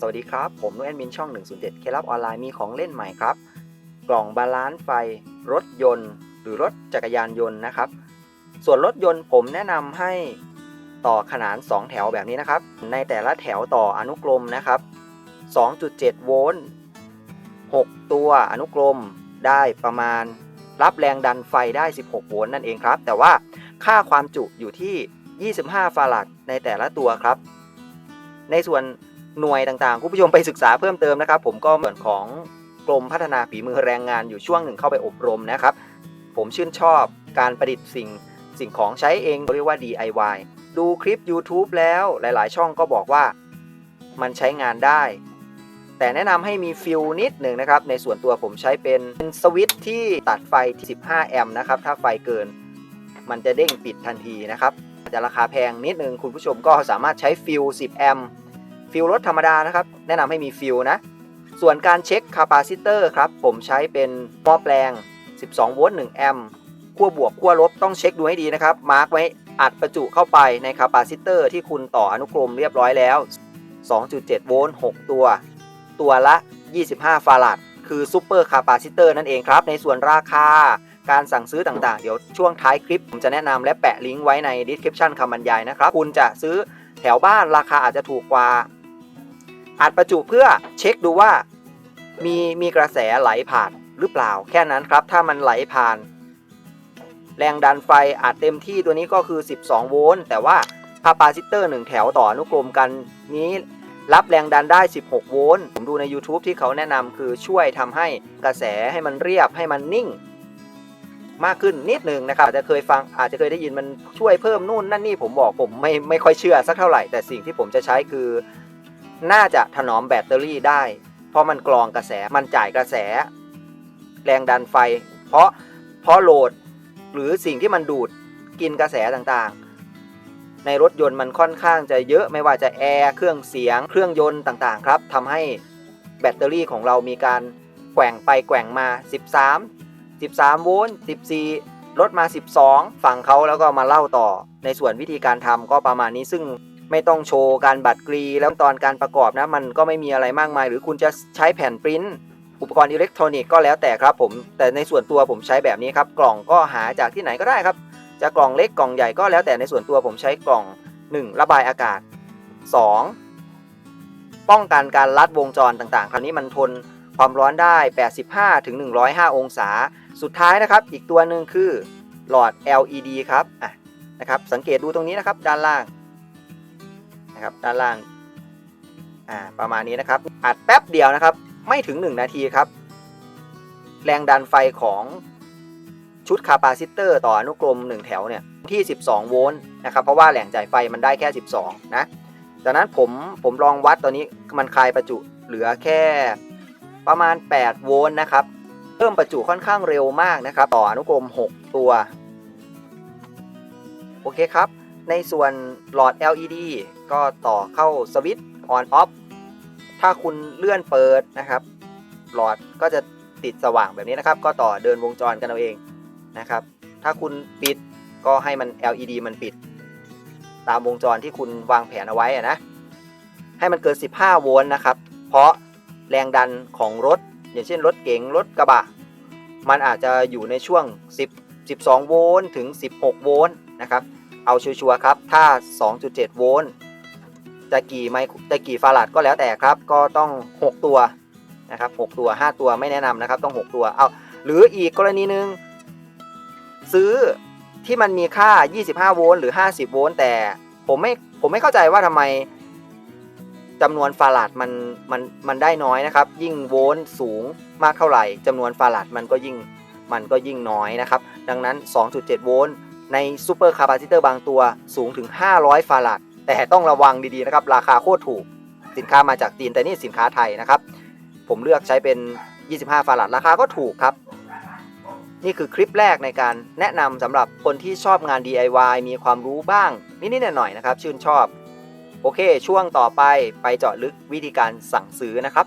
สวัสดีครับ ผมนุ้ยแอดมินช่อง 107 เคลับออนไลน์มีของเล่นใหม่ครับ กล่องบาลานซ์ไฟ รถยนต์ หรือรถจักรยานยนต์นะครับ ส่วนรถยนต์ผมแนะนำให้ต่อขนาน 2 แถวแบบนี้นะครับ ในแต่ละแถวต่ออนุกรมนะครับ 2.7 โวลต์ 6 ตัวอนุกรมได้ประมาณรับแรงดันไฟได้ 16 โวลต์นั่นเองครับ แต่ว่าค่าความจุอยู่ที่ 25 ฟาราดในแต่ละตัวครับ ในส่วน หน่วยต่างๆ คุณผู้ชมไปศึกษาเพิ่มเติมนะครับ ผมก็เหมือนของกรมพัฒนาฝีมือแรงงานอยู่ช่วงหนึ่งเข้าไปอบรมนะครับ ผมชื่นชอบการประดิษฐ์สิ่งสิ่งของใช้เองเรียกว่า DIY ดูคลิป YouTube แล้วหลายๆ ช่องก็บอกว่ามันใช้งานได้ แต่แนะนำให้มีฟิลนิดหนึ่งนะครับ ในส่วนตัวผมใช้เป็นสวิตช์ที่ตัดไฟที่ 15 แอมป์นะครับ ถ้าไฟเกิน มันจะเด้งปิดทันทีนะครับจะราคาแพงนิดนึงคุณผู้ชมก็สามารถใช้ฟิล10 แอมป์ ฟิลรถธรรมดานะครับ แนะนำให้มีฟิลนะ ส่วนการเช็คคาปาซิเตอร์ครับ ผมใช้เป็นหม้อแปลง 12 โวลต์ 1 แอมป์ขั้วบวกขั้วลบต้องเช็คดูให้ดีนะครับ มาร์กไว้อัดประจุเข้าไปในคาปาซิเตอร์ที่คุณต่ออนุกรมเรียบร้อยแล้ว 2.7 โวลต์ 6 ตัว ตัวละ 25 ฟาราดคือซูเปอร์คาปาซิเตอร์นั่นเองครับ ในส่วนราคาการสั่งซื้อต่างๆ เดี๋ยวช่วงท้ายคลิป ผมจะแนะนำและแปะลิงก์ไว้ใน description คำบรรยายนะครับ คุณจะซื้อแถวบ้านราคาอาจจะถูกกว่า อัดประจุเพื่อเช็คดูว่า มีมีกระแสไหลผ่านหรือเปล่า แค่นั้นครับ ถ้ามันไหลผ่าน แรงดันไฟอัดเต็มที่ตัวนี้ก็คือ 12 โวลต์แต่ว่าคาปาซิเตอร์1แถวต่ออนุกรมกันนี้รับแรงดันได้ 16 โวลต์ผมดูใน YouTube ที่เขาแนะนำคือช่วยทำให้กระแสให้มันเรียบให้มันนิ่ง มากขึ้นนิดหนึ่งนะครับอาจจะเคยฟังอาจจะเคยได้ยินมันช่วยเพิ่มนู่นนั่นนี่ผมบอกผมไม่ไม่ค่อยเชื่อสักเท่าไหร่ แต่สิ่งที่ผมจะใช้คือ น่าจะถนอมแบตเตอรี่ได้ เพราะมันกรองกระแสมันจ่ายกระแส แรงดันไฟ เพราะเพราะโหลดหรือสิ่งที่มันดูดกินกระแสต่างๆ ในรถยนต์มันค่อนข้างจะเยอะไม่ว่าจะแอร์เครื่องเสียง เครื่องยนต์ต่างๆครับทำให้แบตเตอรี่ของเรามีการแกว่งไปแกว่งมา 13 13 โวลต์ 14 ลดมา 12 ฝั่งเขาแล้วก็มาเล่าต่อ ในส่วนวิธีการทำก็ประมาณนี้ซึ่ง ไม่ต้องโชว์การบัตรกรี แล้วตอนการประกอบนะ มันก็ไม่มีอะไรมากมาย หรือคุณจะใช้แผ่นปริ้นอุปกรณ์อิเล็กทรอนิกส์ก็แล้วแต่ครับผม แต่ในส่วนตัวผมใช้แบบนี้ครับ กล่องก็หาจากที่ไหนก็ได้ครับ จะกล่องเล็กกล่องใหญ่ก็แล้วแต่ในส่วนตัวผมใช้กล่อง 1 ระบายอากาศ 2 ป้องกันการลัดวงจรต่างๆ คราวนี้มันทนความร้อนได้ 85ถึง105 องศา สุดท้ายนะครับ อีกตัวหนึ่งคือหลอด LED ครับ อะ นะครับ สังเกตดูตรงนี้นะครับ ด้านล่าง นะครับ ด้านล่างอ่าประมาณนี้นะครับอัดแป๊บเดียวนะครับ ไม่ถึง 1 นาทีครับ แรงดันไฟของชุดคาปาซิเตอร์ต่ออนุกรม 1 แถวเนี่ยที่ 12 โวลต์นะครับ เพราะว่าแหล่งจ่ายไฟมันได้แค่ 12 นะจากนั้นผมผมลองวัดตอนนี้มันคลายประจุเหลือแค่ประมาณ 8 โวลต์นะครับ เพิ่มประจุค่อนข้างเร็วมากนะครับ ต่ออนุกรม 6 ตัว โอเคครับ ในส่วนหลอด LED ก็ต่อเข้าสวิตช์ on off ถ้าคุณเลื่อนเปิดนะครับ หลอดก็จะติดสว่างแบบนี้นะครับ ก็ต่อเดินวงจรกันเอาเองนะครับ ถ้าคุณปิดก็ให้มัน LED มันปิด ตามวงจรที่คุณวางแผนเอาไว้นะ ให้มันเกิน 15 โวลต์นะครับ เพราะแรงดันของรถ อย่างเช่นรถเก๋งรถกระบะ มันอาจจะอยู่ในช่วง 10 12 โวลต์ถึง 16 โวลต์นะครับ เอาชัวร์ครับ ถ้า 2.7 โวลต์จะกี่ไมจะกี่ฟาราดก็แล้วแต่ครับ ก็ต้อง 6 ตัวนะครับ 6 ตัว 5 ตัวไม่แนะนำนะครับ ต้อง 6 ตัว เอา หรืออีกกรณีหนึ่งซื้อที่มันมีค่า 25 โวลต์หรือ 50 โวลต์แต่ผมไม่ผมไม่เข้าใจว่าทำไมจำนวนฟาราดมันมันมันได้น้อยนะครับ ยิ่งโวลต์สูงมากเท่าไหร่จำนวนฟาราดมันก็ยิ่งมันก็ยิ่งน้อยนะครับ ดังนั้น 2.7 โวลต์ ในซูเปอร์คาปาซิเตอร์บางตัวสูงถึง 500 ฟาราด แต่ต้องระวังดีๆนะครับ ราคาโคตรถูก สินค้ามาจากจีนแต่นี่สินค้าไทยนะครับ ผมเลือกใช้เป็น 25 ฟาราด ราคาก็ถูกครับ นี่คือคลิปแรกในการแนะนำสำหรับคนที่ชอบงาน DIY มีความรู้บ้าง นิดๆหน่อยๆนะครับ ชื่นชอบ โอเค ช่วงต่อไปไปเจาะลึกวิธีการสั่งซื้อนะครับ